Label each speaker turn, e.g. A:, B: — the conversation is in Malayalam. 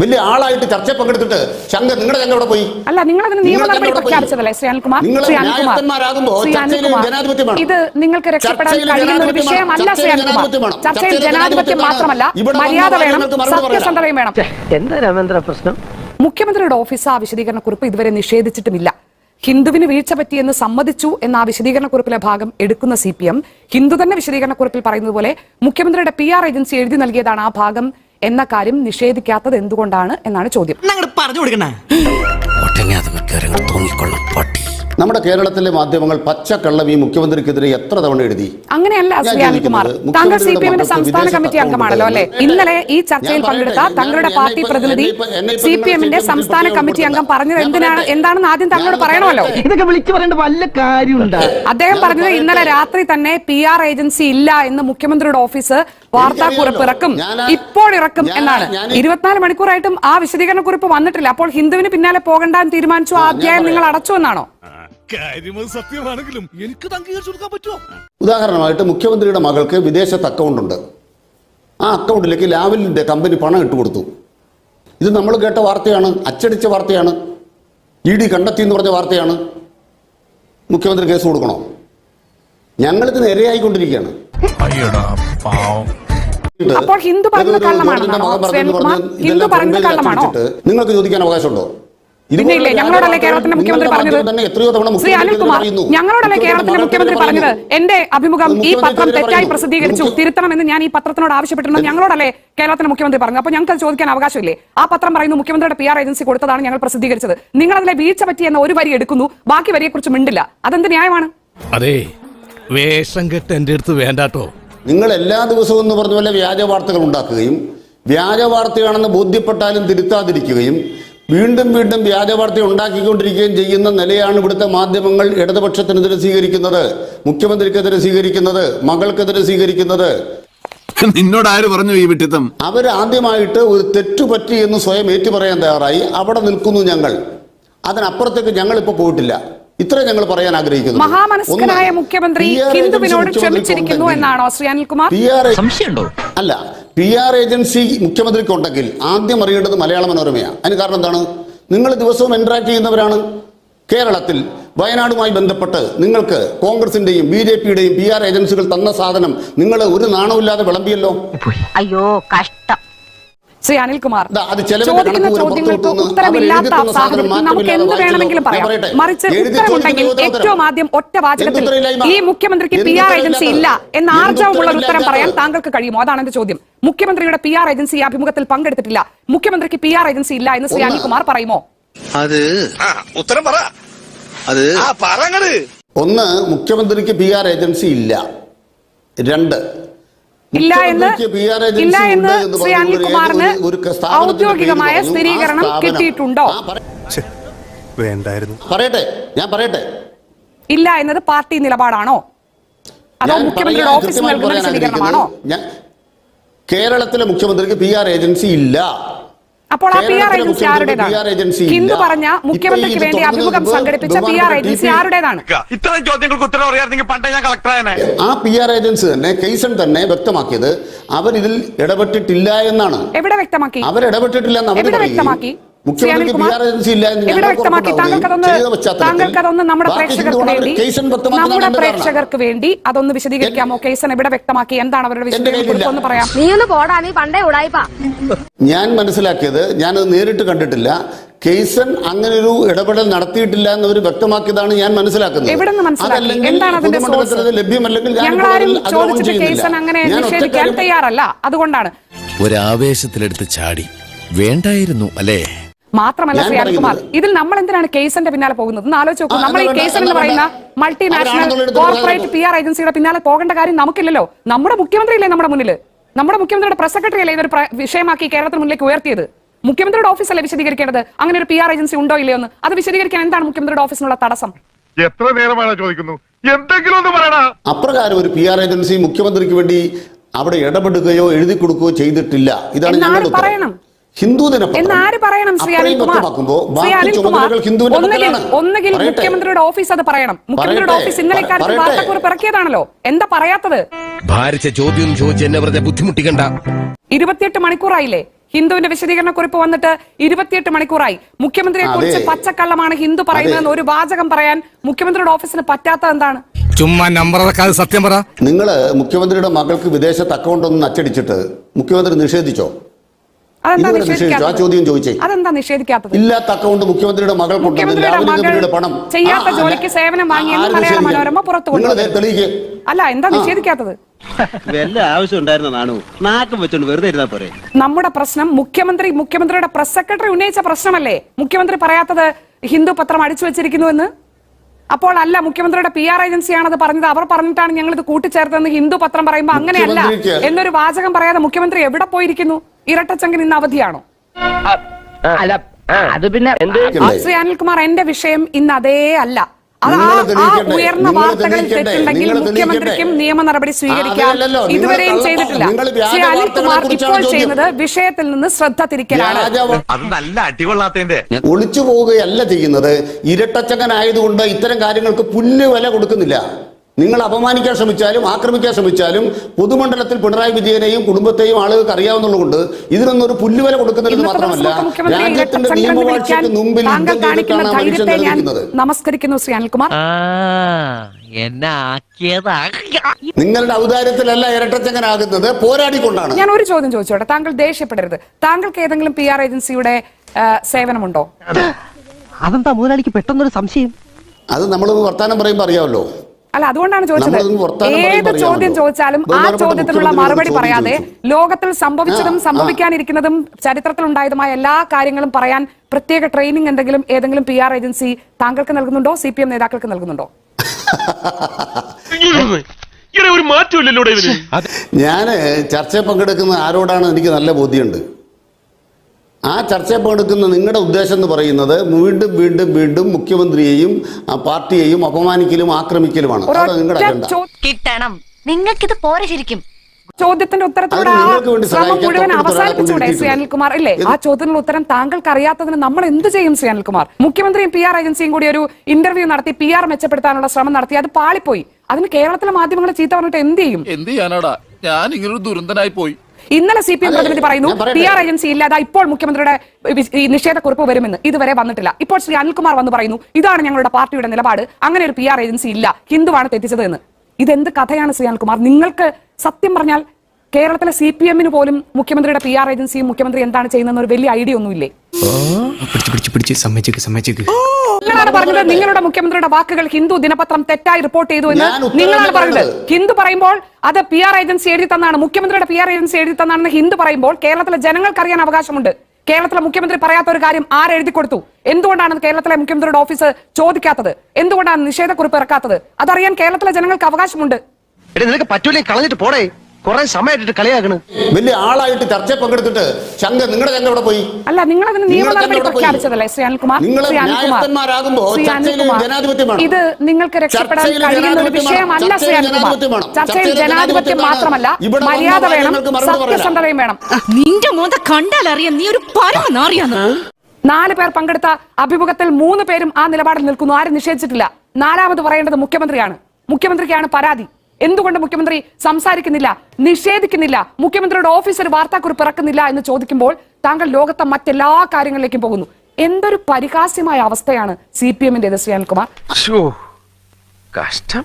A: വലിയ ആളായിട്ട് ചർച്ച പങ്കെടുത്തിട്ട് ശങ്കർ നിങ്ങളുടെ എവിടെ പോയി
B: അല്ല നിങ്ങൾ അതിന് നിയമ നടപടി? പ്രഖ്യാപിച്ചതല്ലേ ശ്രീ അനിൽകുമാർ ശ്രീ അനിൽകുമാർ. ഇത് നിങ്ങൾക്ക് രക്ഷപ്പെടാൻ
A: ചർച്ചയിൽ
B: കഴിയുന്ന ഒരു
A: ജനാധിപത്യം
B: വിഷയമല്ല
A: വേണം.
B: ശ്രീ അനിൽകുമാർ
A: ചർച്ചയിൽ ജനാധിപത്യം വേണം.
B: ചർച്ചയിൽ
A: ചർച്ചയിൽ
B: ജനാധിപത്യം
A: ജനാധിപത്യം
B: മാത്രമല്ല മര്യാദ വേണം
A: കാര്യങ്ങൾക്ക് മറുപടി പറയണം.
B: സത്യസന്ധതയും വേണം
C: എന്താ രാമേന്ദ്ര പ്രശ്നം
B: മുഖ്യമന്ത്രിയുടെ ഓഫീസ് ആ വിശദീകരണ കുറിപ്പ് ഇതുവരെ നിഷേധിച്ചിട്ടുമില്ല ഹിന്ദുവിന് വീഴ്ച പറ്റിയെന്ന് സമ്മതിച്ചു എന്ന ആ വിശദീകരണക്കുറിപ്പിലെ ഭാഗം എടുക്കുന്ന സി പി എം ഹിന്ദു തന്നെ വിശദീകരണക്കുറിപ്പിൽ പറയുന്നത് പോലെ മുഖ്യമന്ത്രിയുടെ പി ആർ ഏജൻസി എഴുതി നൽകിയതാണ് ആ ഭാഗം എന്ന കാര്യം നിഷേധിക്കാത്തത് എന്തുകൊണ്ടാണ് എന്നാണ് ചോദ്യം.
D: പറഞ്ഞു കൊടുക്കണേ?
A: നമ്മുടെ കേരളത്തിലെ മാധ്യമങ്ങൾ പച്ചക്കള്ളം ഈ മുഖ്യമന്ത്രിക്കെതിരെ എത്ര തവണ എഴുതി?
B: അങ്ങനെയല്ല താങ്കൾ സി പി എമ്മിന്റെ സംസ്ഥാന കമ്മിറ്റി അംഗമാണല്ലോ അല്ലെ? ഇന്നലെ ഈ ചർച്ചയിൽ പങ്കെടുത്ത തങ്ങളുടെ പാർട്ടി പ്രതിനിധി സി പി എമ്മിന്റെ സംസ്ഥാന
A: കമ്മിറ്റി
B: അംഗം. പറഞ്ഞത് എന്തിനാണ്. എന്താണെന്ന് ആദ്യം
A: തങ്ങളോട്
B: പറയണമല്ലോ.
C: ഇതൊക്കെ വിളിച്ചു പറയേണ്ട വല്ല കാര്യമുണ്ട്.
B: അദ്ദേഹം പറഞ്ഞത് ഇന്നലെ രാത്രി തന്നെ പി ആർ ഏജൻസി ഇല്ല എന്ന് മുഖ്യമന്ത്രിയുടെ ഓഫീസ് വാർത്താക്കുറിപ്പ് ഇറക്കും
A: ഞാനാ-
B: ഇപ്പോൾ ഇറക്കും എന്നാണ്. ഇരുപത്തിനാല് മണിക്കൂറായിട്ടും ആ വിശദീകരണ കുറിപ്പ് വന്നിട്ടില്ല. അപ്പോൾ ഹിന്ദുവിന് പിന്നാലെ പോകണ്ടെന്ന് തീരുമാനിച്ചു. ആ അധ്യായം നിങ്ങൾ. അടച്ചു എന്നാണോ?
D: സത്യമാണെങ്കിലും എനിക്ക് അംഗീകരിച്ചു കൊടുക്കാൻ പറ്റുമോ?
A: ഉദാഹരണമായിട്ട് മുഖ്യമന്ത്രിയുടെ മകൾക്ക് വിദേശത്ത് അക്കൗണ്ട് ഉണ്ട്. ആ അക്കൗണ്ടിലേക്ക് ലാവലിന്റെ കമ്പനി പണം ഇട്ട് കൊടുത്തു. ഇത് നമ്മൾ കേട്ട വാർത്തയാണ് അച്ചടിച്ച വാർത്തയാണ് ഇ ഡി കണ്ടെത്തി എന്ന് പറഞ്ഞ വാർത്തയാണ്. മുഖ്യമന്ത്രി കേസ് കൊടുക്കണോ? അയ്യടാ ഇരയായിക്കൊണ്ടിരിക്കുകയാണ്
B: അപ്പോൾ ഹിന്ദു പറഞ്ഞത് കള്ളമാണെന്നാണോ? ഹിന്ദു പറഞ്ഞത് കള്ളമാണോ?
A: നിങ്ങൾക്ക് ചോദിക്കാൻ അവകാശമുണ്ടോ?
B: പിന്നെ ഇല്ലേ ഞങ്ങളോടല്ലേ
A: കേരളത്തിലെ
B: കേരളത്തിന്റെ മുഖ്യമന്ത്രി പറഞ്ഞത്?
A: തന്നെ എത്രയോ തവണ
B: ശ്രീ
A: മുഖ്യമന്ത്രി
B: അനിൽകുമാർ
A: പറയുന്നു.
B: ഞങ്ങളോടല്ലേ കേരളത്തിന്റെ മുഖ്യമന്ത്രി. പറഞ്ഞത് എന്റെ അഭിമുഖം ഈ പത്രം തെറ്റായി പ്രസിദ്ധീകരിച്ചു. തിരുത്തണമെന്ന് ഞാൻ ഈ പത്രത്തിനോട് ആവശ്യപ്പെട്ടിട്ടുണ്ട് ഞങ്ങളോടല്ലേ കേരളത്തിന്റെ മുഖ്യമന്ത്രി പറഞ്ഞു അപ്പൊ ഞങ്ങൾക്ക് അത് ചോദിക്കാൻ അവകാശമില്ലേ? ആ പത്രം പറയുന്നു മുഖ്യമന്ത്രിയുടെ പി ആർ ഏജൻസി കൊടുത്തതാണ് ഞങ്ങൾ പ്രസിദ്ധീകരിച്ചത്. നിങ്ങൾ അതിലെ വീഴ്ച പറ്റി എന്ന ഒരു വരി എടുക്കുന്നു. ബാക്കി വരിയെക്കുറിച്ച് മിണ്ടില്ല. അതെന്ത് ന്യായമാണ്?
D: അതെ വേഷം കെട്ട് എന്റെ അടുത്ത് വേണ്ടാട്ടോ.
A: നിങ്ങൾ എല്ലാ ദിവസവും എന്ന് പറഞ്ഞ പോലെ വ്യാജ വാർത്തകൾ ഉണ്ടാക്കുകയും വ്യാജ വാർത്തയാണെന്ന് ബോധ്യപ്പെട്ടാലും തിരുത്താതിരിക്കുകയും വീണ്ടും വീണ്ടും വ്യാജ വാർത്ത ഉണ്ടാക്കിക്കൊണ്ടിരിക്കുകയും ചെയ്യുന്ന നിലയാണ് ഇവിടുത്തെ മാധ്യമങ്ങൾ ഇടതുപക്ഷത്തിനെതിരെ സ്വീകരിക്കുന്നത് മുഖ്യമന്ത്രിക്കെതിരെ സ്വീകരിക്കുന്നത് മകൾക്കെതിരെ സ്വീകരിക്കുന്നത്.
E: നിന്നോട് ആര് പറഞ്ഞു ഈ വിട്ടിത്തം?
A: അവർ ആദ്യമായിട്ട് ഒരു തെറ്റുപറ്റി എന്ന് സ്വയം ഏറ്റുപറയാൻ തയ്യാറായി. അവിടെ നിൽക്കുന്നു ഞങ്ങൾ. അതിനപ്പുറത്തേക്ക് ഞങ്ങൾ ഇപ്പോൾ പോയിട്ടില്ല. ഇത്രേ ഞങ്ങൾ പറയാൻ ആഗ്രഹിക്കുന്നു.
B: മഹാമനസ്കനായ മുഖ്യമന്ത്രി ഹിന്ദുവിനോട് ക്ഷമിച്ചിരിക്കുന്നു എന്നാണോ ശ്രീ അനിൽകുമാർ?
A: പി ആർ
F: സംശയമുണ്ടോ?
A: അല്ല പി ആർ ഏജൻസി മുഖ്യമന്ത്രിക്ക് ഉണ്ടെങ്കിൽ ആദ്യം അറിയേണ്ടത് മലയാള മനോരമയാണ് അതിന് കാരണം എന്താണ്? നിങ്ങൾ ദിവസവും ഇന്ററാക്ട് ചെയ്യുന്നവരാണ്. കേരളത്തിൽ വയനാടുമായി ബന്ധപ്പെട്ട് നിങ്ങൾക്ക് കോൺഗ്രസിന്റെയും ബി ജെ പിയുടെയും പി ആർ ഏജൻസികൾ തന്ന സാധനം നിങ്ങൾ ഒരു നാണമില്ലാതെ വിളമ്പിയല്ലോ.
G: അയ്യോ കഷ്ടം.
B: ശ്രീ അനിൽകുമാർ
A: ദാ, അത് ചിലവരുടെ
B: ചോദിക്കുന്ന ചോദ്യങ്ങൾക്ക് ഉത്തരമില്ലാത്ത സാഹചര്യത്തിൽ നമുക്ക് എന്ത് വേണമെങ്കിലും പറയാം. മറിച്ച് ഉത്തരമുണ്ടെങ്കിൽ ഏറ്റവും ആദ്യം ഒറ്റ വാചകത്തിൽ ഈ മുഖ്യമന്ത്രിക്ക് പി ആർ ഏജൻസി ഇല്ല എന്ന? ആർജവമുള്ള ഒരു ഉത്തരം പറയാൻ താങ്കൾക്ക് കഴിയുമോ? അതാണ് എന്റെ ചോദ്യം. മുഖ്യമന്ത്രിയുടെ പി ആർ ഏജൻസി അഭിമുഖത്തിൽ പങ്കെടുത്തിട്ടില്ല. മുഖ്യമന്ത്രിക്ക് പി ആർ ഏജൻസി ഇല്ല എന്ന് ശ്രീ. അനിൽകുമാർ പറയുമോ?
E: അത്
D: ഉത്തരം പറ.
E: അത്
A: ഒന്ന് മുഖ്യമന്ത്രിക്ക് പി ആർ ഏജൻസി ഇല്ല. രണ്ട്
B: ഇല്ല എന്ന് ഇല്ല എന്ന്
A: എന്ന്
B: ശ്രീ
A: ഒരു-
B: അനിൽകുമാറിന് ഔദ്യോഗികമായ സ്ഥിരീകരണം കിട്ടിയിട്ടുണ്ടോ?
H: വേണ്ടായിരുന്നു.
A: പറയട്ടെ ഞാൻ പറയട്ടെ.
B: ഇല്ല എന്നത് പാർട്ടി നിലപാടാണോ? അതോ മുഖ്യമന്ത്രിയുടെ ഓഫീസ് നൽകുന്ന
A: സ്ഥിരീകരണമാണോ ഞാൻ കേരളത്തിലെ മുഖ്യമന്ത്രിക്ക് പി ആർ ഏജൻസി ഇല്ല.
B: അപ്പോൾ ആ പി ആർ ഏജൻസി
A: മുഖ്യമന്ത്രിക്ക്
B: ആരുടേതാണ്? ഹിന്ദു പറഞ്ഞ മുഖ്യമന്ത്രിക്ക് വേണ്ടി അഭിമുഖം സംഘടിപ്പിച്ച പി ആർ ഏജൻസി ആരുടേതാണ്?
D: ഇത്തരം ചോദ്യങ്ങൾക്ക് ഉത്തരം അറിയാമെങ്കിൽ പണ്ടേ ഞാൻ കളക്ടറായനെ
A: ആ പി ആർ ഏജൻസി തന്നെ കേസൺ തന്നെ വ്യക്തമാക്കിയത് അവരിതിൽ ഇടപെട്ടിട്ടില്ല എന്നാണ്.
B: എവിടെ വ്യക്തമാക്കി?
A: അവർ ഇടപെട്ടിട്ടില്ല എന്ന് അവർ
B: എവിടെ വ്യക്തമാക്കി? വ്യക്തമാക്കി താങ്കൾക്കതൊന്ന് താങ്കൾക്കതൊന്ന് നമ്മുടെ പ്രേക്ഷകർക്ക് വേണ്ടി നമ്മുടെ പ്രേക്ഷകർക്ക് വേണ്ടി അതൊന്ന് വിശദീകരിക്കാമോ? കേസൻ എവിടെ വ്യക്തമാക്കി എന്താണ് അവരുടെ
A: എന്റെ
B: വിശദീകരണം? പറയാം.
G: നീ ഒന്ന് പോടാ നീ പണ്ടേ ഉടായിപ്പാ.
A: ഞാൻ മനസ്സിലാക്കിയത് ഞാനത് നേരിട്ട് കണ്ടിട്ടില്ല. കേസൻ അങ്ങനെ ഒരു ഇടപെടൽ നടത്തിയിട്ടില്ല എന്നവർ വ്യക്തമാക്കിയതാണ് ഞാൻ മനസ്സിലാക്കുന്നത്. ലഭ്യമല്ലെങ്കിൽ ഞാൻ
B: തയ്യാറല്ല. അതുകൊണ്ടാണ്.
F: ഒരാവേശത്തിലെടുത്ത് ചാടി. വേണ്ടായിരുന്നു അല്ലേ?
B: മാത്രമല്ല ശ്രീ അനിൽകുമാർ ഇതിൽ നമ്മൾ എന്തിനാണ് കേസിന്റെ പിന്നാലെ പോകുന്നത്? ആലോചിച്ച് നോക്കൂ. നമ്മൾ ഈ
A: കേസ്
B: കേസൻ എന്ന് പറയുന്ന മൾട്ടിനാഷണൽ കോർപ്പറേറ്റ്. പി ആർ ഏജൻസിയുടെ പിന്നാലെ പോകേണ്ട കാര്യം നമുക്കില്ലല്ലോ. നമ്മുടെ മുഖ്യമന്ത്രിയില്ലേ നമ്മുടെ മുന്നിൽ? നമ്മുടെ മുഖ്യമന്ത്രിയുടെ പ്രസ് സെക്രട്ടറി അല്ലേ ഇതൊരു വിഷയമാക്കി കേരളത്തിന് മുന്നിലേക്ക് ഉയർത്തിയത്? മുഖ്യമന്ത്രിയുടെ ഓഫീസല്ലേ വിശദീകരിക്കേണ്ടത്? അങ്ങനെ ഒരു പി ആർ ഏജൻസി ഉണ്ടോ ഇല്ലയോ എന്ന്? അത് വിശദീകരിക്കാൻ എന്താണ് മുഖ്യമന്ത്രിയുടെ ഓഫീസിനുള്ള തടസ്സം?
H: എത്ര നേരമാണ് ചോദിക്കുന്നു? എന്തെങ്കിലും ഒന്ന് പറയണ
A: അപ്രകാരം ഒരു പി ആർ ഏജൻസി മുഖ്യമന്ത്രിക്ക് വേണ്ടി അവിടെ ഇടപെടുകയോ എഴുതി കൊടുക്കുകയോ ചെയ്തിട്ടില്ല. ഇതാണ് ഞങ്ങളുടെ
B: പറയണം?
A: ഹിന്ദു
B: ആര് പറയണം ശ്രീ അനിൽകുമാർ? ശ്രീ അനിൽകുമാർ
A: ഹിന്ദുവിന്റെ
B: ഒന്നുകിൽ ഒന്നുകിൽ മുഖ്യമന്ത്രിയുടെ ഓഫീസ് അത് പറയണം. മുഖ്യമന്ത്രിയുടെ ഓഫീസ് ഇന്നലെ ഇക്കാര്യത്തിൽ. വാർത്താക്കുറിപ്പ് ഇറക്കിയതാണല്ലോ. എന്താ പറയാത്തത്?
F: ഭാരിച്ച ചോദ്യം ചോദിച്ച് എന്നെ വെറുതെ ബുദ്ധിമുട്ടിക്കണ്ട.
B: ഇരുപത്തിയെട്ട് മണിക്കൂറായില്ലേ? ഹിന്ദുവിന്റെ വിശദീകരണ കുറിപ്പ് വന്നിട്ട് ഇരുപത്തിയെട്ട് മണിക്കൂറായി. മുഖ്യമന്ത്രിയെ കുറിച്ച് പച്ചക്കള്ളമാണ് ഹിന്ദു പറയുന്നതെന്ന് ഒരു വാചകം പറയാൻ മുഖ്യമന്ത്രിയുടെ ഓഫീസിന് പറ്റാത്ത എന്താണ്?
F: ചുമ്മാ നമ്പർ സത്യം പറ.
A: നിങ്ങൾ മുഖ്യമന്ത്രിയുടെ മകൾക്ക് വിദേശത്ത് അക്കൗണ്ട് ഒന്നും അച്ചടിച്ചിട്ട് മുഖ്യമന്ത്രി നിഷേധിച്ചോ?
B: അതെന്താ
A: ആ
B: നിഷേധിക്കാത്തത്?
A: ചോദ്യം ചോദിച്ചേ.
B: അതെന്താ നിഷേധിക്കാത്തത്?
A: ഇല്ലാത്ത അക്കൗണ്ട് മുഖ്യമന്ത്രിയുടെ മകൾ
B: മുഖ്യമന്ത്രിയുടെ മകൾ
A: പണം.
B: ചെയ്യാത്ത
A: ആ,
B: ജോലിക്ക് സേവനം വാങ്ങിയെന്ന് മലയാള മനോരമ പുറത്തു കൊണ്ടുവന്നു. അല്ല എന്താ നിഷേധിക്കാത്തത്?
C: വല്ല ആവശ്യം ഉണ്ടായിരുന്ന നാണു? നാക്കം വെച്ചോണ്ട് വെറുതെ ഇരുന്നാ പോരെ.
B: നമ്മുടെ പ്രശ്നം മുഖ്യമന്ത്രി മുഖ്യമന്ത്രിയുടെ പ്രസ് സെക്രട്ടറി ഉന്നയിച്ച പ്രശ്നമല്ലേ? മുഖ്യമന്ത്രി പറയാത്തത് ഹിന്ദു പത്രം അടിച്ചു വെച്ചിരിക്കുന്നുവെന്ന് അപ്പോൾ അല്ല മുഖ്യമന്ത്രിയുടെ പി ആർ ഏജൻസിയാണ് അത് പറഞ്ഞത്. അവർ പറഞ്ഞിട്ടാണ് ഞങ്ങൾ ഇത് കൂട്ടിച്ചേർത്തതെന്ന് ഹിന്ദു പത്രം പറയുമ്പോൾ അങ്ങനെയല്ല
A: മുഖ്യമന്ത്രിക്ക്
B: എന്നൊരു വാചകം പറയാതെ മുഖ്യമന്ത്രി എവിടെ പോയിരിക്കുന്നു? ഇരട്ടച്ചങ്കൻ ഇന്ന് അവധിയാണോ?
C: അല്ല അത് പിന്നെ
B: ശ്രീ അനിൽകുമാർ എന്റെ വിഷയം ഇന്ന് അതേ അല്ല. അത് ആ-? ഉയർന്ന വാർത്തകളിൽ? തെറ്റുണ്ടെങ്കിൽ മുഖ്യമന്ത്രിക്കും നിയമ നടപടി സ്വീകരിക്കാം. ഇതുവരെയും ചെയ്തിട്ടില്ല. ശ്രീ അനിൽകുമാർ ഇപ്പോൾ ചെയ്യുന്നത് വിഷയത്തിൽ നിന്ന് ശ്രദ്ധ തിരിക്കലാണ്.
H: അത് നല്ല അടികൊള്ളാത്തതിന്റെ
A: ഒളിച്ചു പോവുകയല്ല ചെയ്യുന്നത്. ഇരട്ടച്ചങ്ങനായതുകൊണ്ട് ഇത്തരം കാര്യങ്ങൾക്ക് പുല്ല് വില കൊടുക്കുന്നില്ല. നിങ്ങൾ അപമാനിക്കാൻ ശ്രമിച്ചാലും ആക്രമിക്കാൻ ശ്രമിച്ചാലും പൊതുമണ്ഡലത്തിൽ പിണറായി വിജയനെയും കുടുംബത്തെയും ആളുകൾക്ക് അറിയാവുന്നതുകൊണ്ട് ഇതിനൊന്നും ഒരു പുല്ല് വില കൊടുക്കുന്നില്ലെന്ന്
B: ഇന്നത്തെ
A: മാത്രമല്ല രാജ്യത്തിന്റെ നിയമവാഴ്ചയ്ക്ക് മുമ്പിൽ മനുഷ്യൻ
B: നമസ്കരിക്കുന്നു ശ്രീ അനിൽകുമാർ.
C: എന്നെ ആക്കിയതാ.
A: നിങ്ങളുടെ ഔദാര്യത്തിലല്ല ഇരട്ടച്ചങ്ങനാകുന്നത് പോരാടിക്കൊണ്ടാണ്.
B: ഞാൻ ഒരു ചോദ്യം ചോദിച്ചോട്ടെ? താങ്കൾ ദേഷ്യപ്പെടരുത്. താങ്കൾക്ക് ഏതെങ്കിലും പി ആർ ഏജൻസിയുടെ സേവനമുണ്ടോ?
C: അതെന്താ മുതലാളിക്ക് പെട്ടെന്നൊരു സംശയം?
A: അത് നമ്മൾ വർത്താനം പറയുമ്പോൾ അറിയാമല്ലോ.
B: അല്ല അതുകൊണ്ടാണ് ചോദിച്ചത്. ഏത് ചോദ്യം ചോദിച്ചാലും ആ ചോദ്യത്തിനുള്ള മറുപടി പറയാതെ ലോകത്തിൽ സംഭവിച്ചതും. സംഭവിക്കാനിരിക്കുന്നതും ചരിത്രത്തിൽ ഉണ്ടായതുമായ എല്ലാ കാര്യങ്ങളും പറയാൻ പ്രത്യേക ട്രെയിനിങ് എന്തെങ്കിലും ഏതെങ്കിലും പി ആർ ഏജൻസി താങ്കൾക്ക് നൽകുന്നുണ്ടോ? സി പി എം നേതാക്കൾക്ക് നൽകുന്നുണ്ടോ?
H: ഞാൻ ഒരു മാറ്റമില്ലല്ലോ ഇവന്
A: ഞാൻ ചർച്ചയിൽ പങ്കെടുക്കുന്ന ആരോടാണ് എനിക്ക് നല്ല ബോധ്യമുണ്ട്? ആ ചർച്ചയിൽ പങ്കെടുക്കുന്ന നിങ്ങളുടെ ഉദ്ദേശം എന്ന് പറയുന്നത് വീണ്ടും വീണ്ടും വീണ്ടും മുഖ്യമന്ത്രിയെയും ആ പാർട്ടിയെയും അപമാനിക്കലും ആക്രമിക്കലുമാണ്. അതാണ് നിങ്ങളുടെ അജണ്ട.
G: കിട്ടണം. നിങ്ങൾക്കിത് പോരെ ശരിക്കും.
B: ചോദ്യത്തിന്റെ ഉത്തരത്തോടെ ആ ശ്രമം മുഴുവൻ അവസാനിപ്പിച്ചൂടെ
A: കൊണ്ടിരുത്തിയിട്ടുണ്ട്.
B: അനിൽകുമാർ ഇല്ലേ? ആ ചോദ്യത്തിനുള്ള ഉത്തരം താങ്കൾക്ക് അറിയാത്തതിന് നമ്മൾ എന്ത് ചെയ്യും ശ്രീ അനിൽകുമാർ മുഖ്യമന്ത്രിയും പി ആർ ഏജൻസിയും കൂടി ഒരു ഇന്റർവ്യൂ നടത്തി പി ആർ മെച്ചപ്പെടുത്താനുള്ള ശ്രമം നടത്തി. അത് പാളിപ്പോയി. അതിന് കേരളത്തിലെ മാധ്യമങ്ങളെ ചീത്ത പറഞ്ഞിട്ട് എന്ത് ചെയ്യും?
D: എന്ത് ചെയ്യാനാടാ? ഞാൻ ഇങ്ങനൊരു ദുരന്തനായി പോയി.
B: ഇന്നലെ സി പി എം പ്രതിനിധി പറയുന്നു പി ആർ ഏജൻസി ഇല്ലാതെ ഇപ്പോൾ മുഖ്യമന്ത്രിയുടെ നിഷേധക്കുറിപ്പ് വരുമെന്ന് ഇതുവരെ വന്നിട്ടില്ല. ഇപ്പോൾ ശ്രീ അനിൽകുമാർ വന്ന് പറയുന്നു ഇതാണ് ഞങ്ങളുടെ പാർട്ടിയുടെ നിലപാട്. അങ്ങനെ ഒരു പി ആർ ഏജൻസി ഇല്ല. ഹിന്ദുവാണ് തെറ്റിച്ചത് എന്ന്. ഇതെന്ത് കഥയാണ് ശ്രീ അനിൽകുമാർ? നിങ്ങൾക്ക് സത്യം പറഞ്ഞാൽ കേരളത്തിലെ സി പി എമ്മിന് പോലും മുഖ്യമന്ത്രിയുടെ പി ആർ ഏജൻസിയും മുഖ്യമന്ത്രി എന്താണ് ചെയ്യുന്നതെന്ന് ഒരു വലിയ ഐഡിയ ഒന്നുമില്ലേ? നിങ്ങളാണ് പറഞ്ഞത് നിങ്ങളുടെ മുഖ്യമന്ത്രിയുടെ വാക്കുകൾ ഹിന്ദു ദിനപത്രം തെറ്റായി റിപ്പോർട്ട് ചെയ്തു എന്ന് നിങ്ങളാണ് പറഞ്ഞത്. ഹിന്ദു പറയുമ്പോൾ അത് പി ആർ ഏജൻസി എഴുതി തന്നാണ്. മുഖ്യമന്ത്രിയുടെ പി ആർ ഏജൻസി എഴുതി തന്നാണെന്ന് ഹിന്ദു പറയുമ്പോൾ കേരളത്തിലെ ജനങ്ങൾക്ക് അറിയാൻ അവകാശമുണ്ട്. കേരളത്തിലെ മുഖ്യമന്ത്രി പറയാത്ത ഒരു കാര്യം ആരെഴുതി കൊടുത്തു? എന്തുകൊണ്ടാണ് കേരളത്തിലെ മുഖ്യമന്ത്രിയുടെ ഓഫീസ് ചോദിക്കാത്തത്? എന്തുകൊണ്ടാണ് നിഷേധക്കുറിപ്പ് ഇറക്കാത്തത്? അതറിയാൻ കേരളത്തിലെ ജനങ്ങൾക്ക് അവകാശമുണ്ട്.
C: എടി നിനക്ക് പറ്റൂലേ കളഞ്ഞിട്ട് പോടേ. കുറെ സമയമായിട്ട് കളിയാക്കണ്.
A: വലിയ ആളായിട്ട് ചർച്ച പങ്കെടുത്തിട്ട് ശങ്ക നിങ്ങളുടെ ചങ്ക ഇവിടെ പോയി?
B: അല്ല നിങ്ങൾ അതിന് നിയമ നടപടി. പ്രഖ്യാപിച്ചതല്ലേ? ശ്രീ അനിൽകുമാർ? ശ്രീ അനിൽകുമാർ ശ്രീ അനിൽകുമാർ
A: ജനാധിപത്യം വേണം.
B: ഇത് നിങ്ങൾക്ക് രക്ഷപ്പെടാൻ കഴിയുന്ന ഒരു വിഷയമല്ല ശ്രീ
A: ചർച്ചയിൽ
B: അനിൽകുമാർ.
A: ജനാധിപത്യം
B: ചർച്ചയിൽ ജനാധിപത്യം മാത്രമല്ല മര്യാദ വേണം സത്യസന്ധതയും വേണം.
I: നിന്റെ മോന്ത കണ്ടാലറിയാം നീ ഒരു പരമനാറിയാന്ന്.
B: നാല് പേർ പങ്കെടുത്ത അഭിമുഖത്തിൽ മൂന്ന് പേരും ആ നിലപാടിൽ നിൽക്കുന്നു. ആരും നിഷേധിച്ചിട്ടില്ല. നാലാമത് പറയേണ്ടത് മുഖ്യമന്ത്രിയാണ്. മുഖ്യമന്ത്രിക്കാണ് പരാതി. എന്തുകൊണ്ട് മുഖ്യമന്ത്രി സംസാരിക്കുന്നില്ല നിഷേധിക്കുന്നില്ല മുഖ്യമന്ത്രിയുടെ ഓഫീസർ വാർത്താക്കുറിപ്പ് ഇറക്കുന്നില്ല എന്ന് ചോദിക്കുമ്പോൾ താങ്കൾ ലോകത്തെ മറ്റെല്ലാ കാര്യങ്ങളിലേക്കും പോകുന്നു. എന്തൊരു പരിഹാസ്യമായ അവസ്ഥയാണ് സി പി എമ്മിന്റെ ശ്രീ
C: കഷ്ടം.